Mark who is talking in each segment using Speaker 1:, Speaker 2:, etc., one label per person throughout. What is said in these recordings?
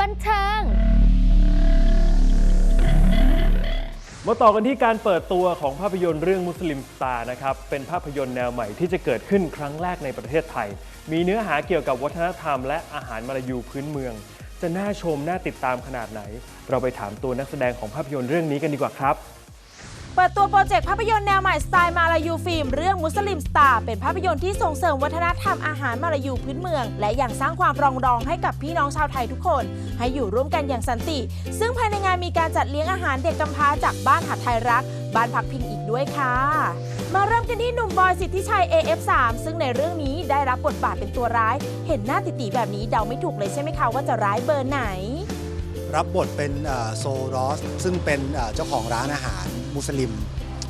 Speaker 1: บันเทิง
Speaker 2: มาต่อกันที่การเปิดตัวของภาพยนตร์เรื่องมุสลิมสตาร์นะครับ เป็นภาพยนตร์แนวใหม่ที่จะเกิดขึ้นครั้งแรกในประเทศไทย มีเนื้อหาเกี่ยวกับวัฒนธรรมและอาหารมาลายูพื้นเมือง จะน่าชมน่าติดตามขนาดไหน เราไปถามตัวนักแสดงของภาพยนตร์เรื่องนี้กันดีกว่าครับ
Speaker 3: เปิดตัวโปรเจกต์ภาพยนตร์แนวใหม่สไตล์มาลายูฟิล์มเรื่องมุสลิมสตาร์เป็นภาพยนตร์ที่ส่งเสริมวัฒนธรรมอาหารมาลายูพื้นเมือง และยังสร้างความปรองดองให้กับพี่น้องชาวไทยทุกคน ให้อยู่ร่วมกันอย่างสันติ ซึ่งภายในงานมีการจัดเลี้ยงอาหารเด็กกำพร้าจากบ้านหัดไทยรัก บ้านพักพิงอีกด้วยค่ะ มาเริ่มกันที่หนุ่มบอยสิทธิชัย AF3 ซึ่งในเรื่องนี้ได้รับบทบาทเป็นตัวร้าย เห็นหน้าติติแบบนี้เดาไม่ถูกเลยใช่ไหมคะว่าจะร้ายเบอร์ไหน
Speaker 4: รับบทเป็นโซรอสซึ่งเป็นเจ้าของร้านอาหารมุสลิม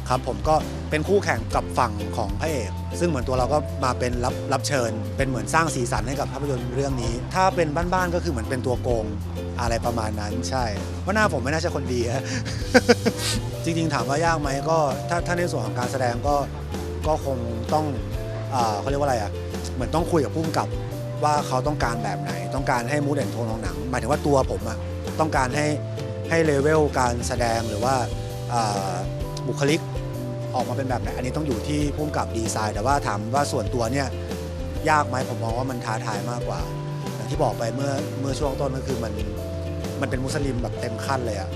Speaker 4: ครับผมก็เป็นคู่แข่งกับฝั่งของพระเอก ซึ่งเหมือนตัวเราก็มาเป็นรับรับเชิญ เป็นเหมือนสร้างสีสันให้กับภาพยนตร์เรื่องนี้ ถ้าเป็นบ้านๆก็คือเหมือนเป็นตัวโกงอะไรประมาณนั้นใช่ว่าหน้าผมไม่น่าจะคนดีฮะจริงๆถามว่ายากไหมก็ถ้าถ้าในส่วนของการแสดงก็ก็คงต้องเขาเรียกว่าอะไรอะเหมือนต้องคุยกับผู้กำกับว่าเขาต้องการแบบไหน ต้องการให้มูดแอนโทนของหนังหมายถึงว่าตัวผมอะ ต้องการให้ให้เลเวลการแสดงหรือว่าบุคลิกออกมาเป็นแบบไหน อันนี้ต้องอยู่ที่ผู้กำกับดีไซน์ แต่ว่าถามว่าส่วนตัวเนี่ยยากไหมผมมองว่ามันท้าทายมากกว่า อย่างที่บอกไปเมื่อเมื่อช่วงต้นก็คือมันมันเป็นมุสลิมแบบเต็มขั้นเลยอะ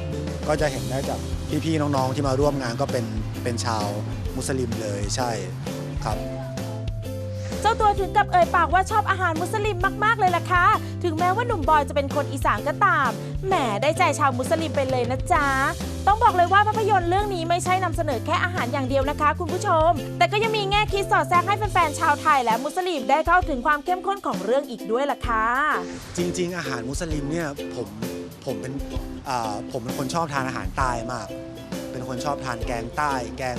Speaker 4: ก็จะเห็นได้จากพี่ๆน้องๆที่มาร่วมงานก็เป็นเป็นชาวมุสลิมเลยใช่ครับ
Speaker 3: เจ้าตัวถึงกับเอ่ยปากว่าชอบอาหารมุสลิมมากๆเลยล่ะค่ะ ถึงแม้ว่าหนุ่มบอยจะเป็นคนอีสานก็ตาม แหมได้ใจชาวมุสลิมไปเลยนะจ๊ะ ต้องบอกเลยว่าภาพยนตร์เรื่องนี้ไม่ใช่นำเสนอแค่อาหารอย่างเดียวนะคะ คุณผู้ชม แต่ก็ยังมีแง่คิดสอดแทรกให้แฟนๆชาวไทยและมุสลิมได้เข้าถึงความเข้มข้นของเรื่องอีกด้วยล่ะค่ะ
Speaker 4: จริง ๆ อาหารมุสลิมเนี่ยผมผมเป็นผมเป็นคนชอบทานอาหารใต้มาก เป็นคนชอบทานแกงใต้ แกง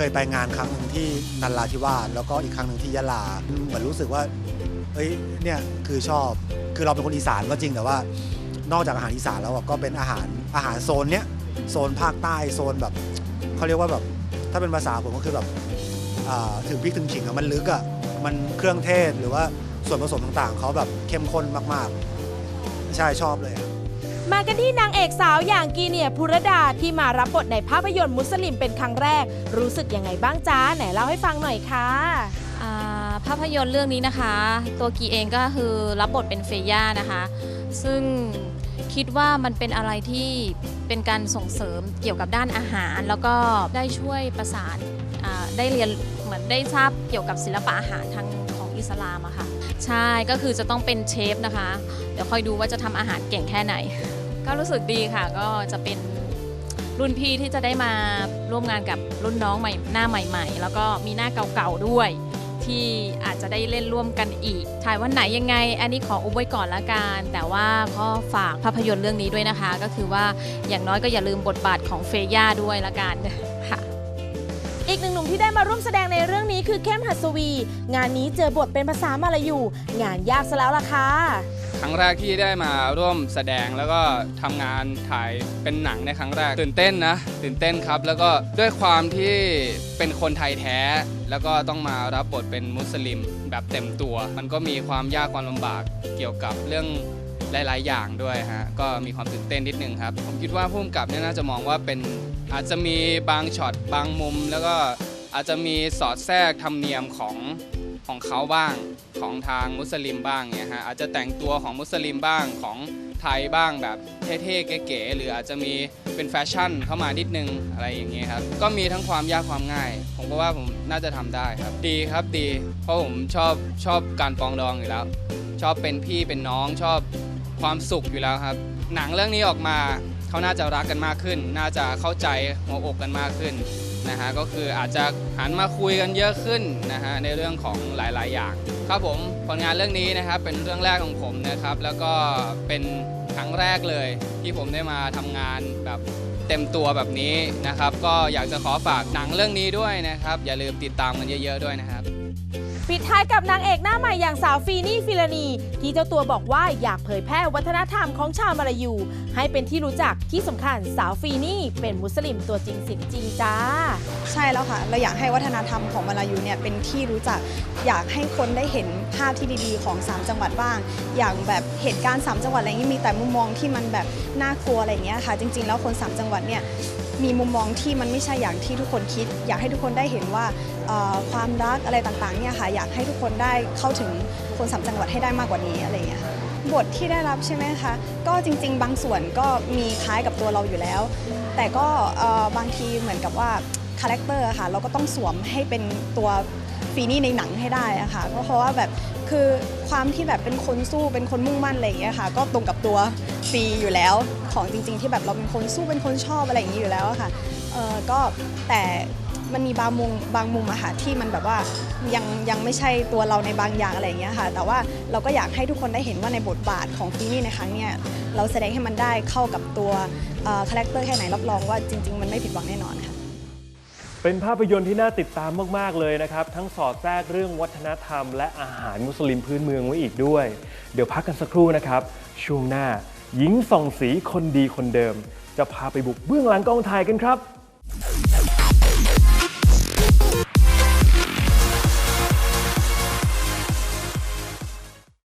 Speaker 4: เคยไปงานครั้งหนึ่งที่นันราธิวาสแล้วก็อีกครั้งหนึ่งที่ยะลา เหมือนรู้สึกว่าเอ้ยเนี่ยคือชอบคือเราเป็นคนอีสานก็จริงแต่ว่า นอกจากอาหารอีสานแล้วอะก็เป็นอาหารอาหารโซนเนี้ยโซนภาคใต้โซนแบบเขาเรียกว่าแบบถ้าเป็นภาษาผมก็คือแบบอ่าถึงพริกถึงขิงอะมันลึกอะมันเครื่องเทศหรือว่าส่วนผสมต่างๆเขาแบบเข้มข้นมากๆ ใช่ชอบเลยอะ
Speaker 3: มากันที่นางเอกสาวอย่างกีเนียร์พุรดาที่มารับบทในภาพยนตร์มุสลิมเป็นครั้งแรก รู้สึกยังไงบ้างจ๊ะไหนเล่าให้ฟังหน่อยค่ะ
Speaker 5: อ่าภาพยนตร์เรื่องนี้นะคะ ตัวกีเองก็คือรับบทเป็นเฟย่านะคะ ซึ่งคิดว่ามันเป็นอะไรที่เป็นการส่งเสริมเกี่ยวกับด้านอาหาร แล้วก็ได้ช่วยประสานได้เรียนเหมือนได้ทราบเกี่ยวกับศิลปะอาหารทางของอิสลามอะค่ะ ใช่ก็คือจะต้องเป็นเชฟนะคะ เดี๋ยวคอยดูว่าจะทำอาหารเก่งแค่ไหน ก็รู้สึกดีค่ะ ก็จะเป็นรุ่นพี่ที่จะได้มาร่วมงานกับรุ่นน้องใหม่หน้าใหม่ ๆ แล้วก็มีหน้าเก่าๆด้วย ที่อาจจะได้เล่นร่วมกันอีก ถ่ายวันไหนยังไง อันนี้ขออุบไว้ก่อนละกันแต่ว่าก็ฝากภาพยนตร์เรื่องนี้ด้วยนะคะ ก็คือว่าอย่างน้อยก็อย่าลืมบทบาทของเฟย่าด้วยละกันค่ะ
Speaker 3: อีกหนึ่งหนุ่มที่ได้มาร่วมแสดงในเรื่องนี้คือเข้มหัสวี งานนี้เจอบทเป็นภาษามาลายูงานยากซะแล้วล่ะค่ะ
Speaker 6: ครั้งแรกที่ได้มาร่วมแสดงแล้วก็ทำงานถ่ายเป็นหนังในครั้งแรก ตื่นเต้นนะ ตื่นเต้นครับ แล้วก็ด้วยความที่เป็นคนไทยแท้ แล้วก็ต้องมารับบทเป็นมุสลิมแบบเต็มตัว มันก็มีความยากความลำบากเกี่ยวกับเรื่องหลาย ๆ อย่างด้วยฮะ ก็มีความตื่นเต้นนิดนึงครับ ผมคิดว่าผู้กำกับเนี่ยน่าจะมองว่าเป็นอาจจะมีบางช็อตบางมุม แล้วก็อาจจะมีสอดแทรกธรรมเนียมของ ของเขาบ้างของทางมุสลิมบ้างเนี่ยฮะอาจจะแต่งตัวของมุสลิมบ้างของไทยบ้างแบบเท่ๆเก๋ๆหรืออาจจะมีเป็นแฟชั่นเข้ามานิดนึงอะไรอย่างเงี้ยครับก็มีทั้งความยากความง่าย ผมก็ว่าผมน่าจะทำได้ครับ ดีครับดี เพราะผมชอบชอบการปองดองอยู่แล้ว ชอบเป็นพี่เป็นน้องชอบความสุขอยู่แล้วครับ หนังเรื่องนี้ออกมาเขาน่าจะรักกันมากขึ้น น่าจะเข้าใจหัวอกกันมากขึ้น นะฮะก็คืออาจจะหันมาคุยกันเยอะขึ้นนะฮะในเรื่องของหลาย ๆ อย่าง ครับผมผลงานเรื่องนี้นะครับเป็นเรื่องแรกของผมนะครับ แล้วก็เป็นครั้งแรกเลย ที่ผมได้มาทำงานแบบเต็มตัวแบบนี้นะครับ ก็อยากจะขอฝากหนังเรื่องนี้ด้วยนะครับ อย่าลืมติดตามกันเยอะ ๆ ด้วยนะครับ
Speaker 3: ปิดท้ายกับนางเอกหน้าใหม่อย่างสาวฟีนี่ฟิลานี ที่เจ้าตัวบอกว่าอยากเผยแพร่วัฒนธรรมของชาวมาลายู ให้เป็นที่รู้จักที่สำคัญสาวฟีนี่เป็นมุสลิมตัวจริงสิงจริงจ้า
Speaker 1: ใช่แล้วค่ะ เราอยากให้วัฒนธรรมของมาลายูเนี่ยเป็นที่รู้จัก อยากให้คนได้เห็นภาพที่ดีๆ ของ 3 จังหวัดบ้าง อย่างแบบเหตุการณ์ 3 จังหวัดอะไรอย่างนี้มีแต่มุมมองที่มันแบบน่ากลัวอะไรอย่างเงี้ยค่ะ จริง ๆ แล้วคน 3 จังหวัดเนี่ย มีมุมมองที่มันไม่ใช่อย่างที่ทุกคนคิด อยากให้ทุกคนได้เห็นว่าความรักอะไรต่างๆเนี่ยค่ะอยากให้ทุกคนได้เข้าถึงคนสามจังหวัดให้ได้มากกว่านี้อะไรอย่างเงี้ยบทที่ได้รับใช่ไหมคะก็จริง ๆ บางส่วนก็มีคล้ายกับตัวเราอยู่แล้ว แต่ก็บางทีเหมือนกับว่าคาแรคเตอร์ค่ะเราก็ต้องสวมให้เป็นตัว ฟีนี่ในหนังให้ได้อะค่ะก็เพราะว่าแบบคือความที่แบบเป็นคนสู้เป็นคนมุ่งมั่นอะไรอย่างเงี้ยค่ะ ก็ตรงกับตัวฟีอยู่แล้วของจริง ๆ ที่แบบเราเป็นคนสู้เป็นคนชอบอะไรอย่างนี้อยู่แล้วอะค่ะเออก็แต่มันมีบางมุมบางมุมอะค่ะที่มันแบบว่ายังยังไม่ใช่ตัวเราในบางอย่างอะไรอย่างเงี้ยค่ะ แต่ว่าเราก็อยากให้ทุกคนได้เห็นว่าในบทบาทของฟีนี่ในครั้งเนี้ยเราแสดงให้มันได้เข้ากับตัวคาแรคเตอร์แค่ไหนรับรองว่าจริง ๆ มันไม่ผิดหวังแน่นอนค่ะ
Speaker 2: เป็นภาพยนตร์ที่น่าติดตามมาก ๆ เลยนะครับ ทั้งสอดแทรกเรื่องวัฒนธรรม และอาหารมุสลิมพื้นเมืองไว้อีกด้วย เดี๋ยวพักกันสักครู่นะครับ ช่วงหน้าหญิงส่องสีคนดีคนเดิม จะพาไปบุกเบื้องหลังกองถ่ายกันครับ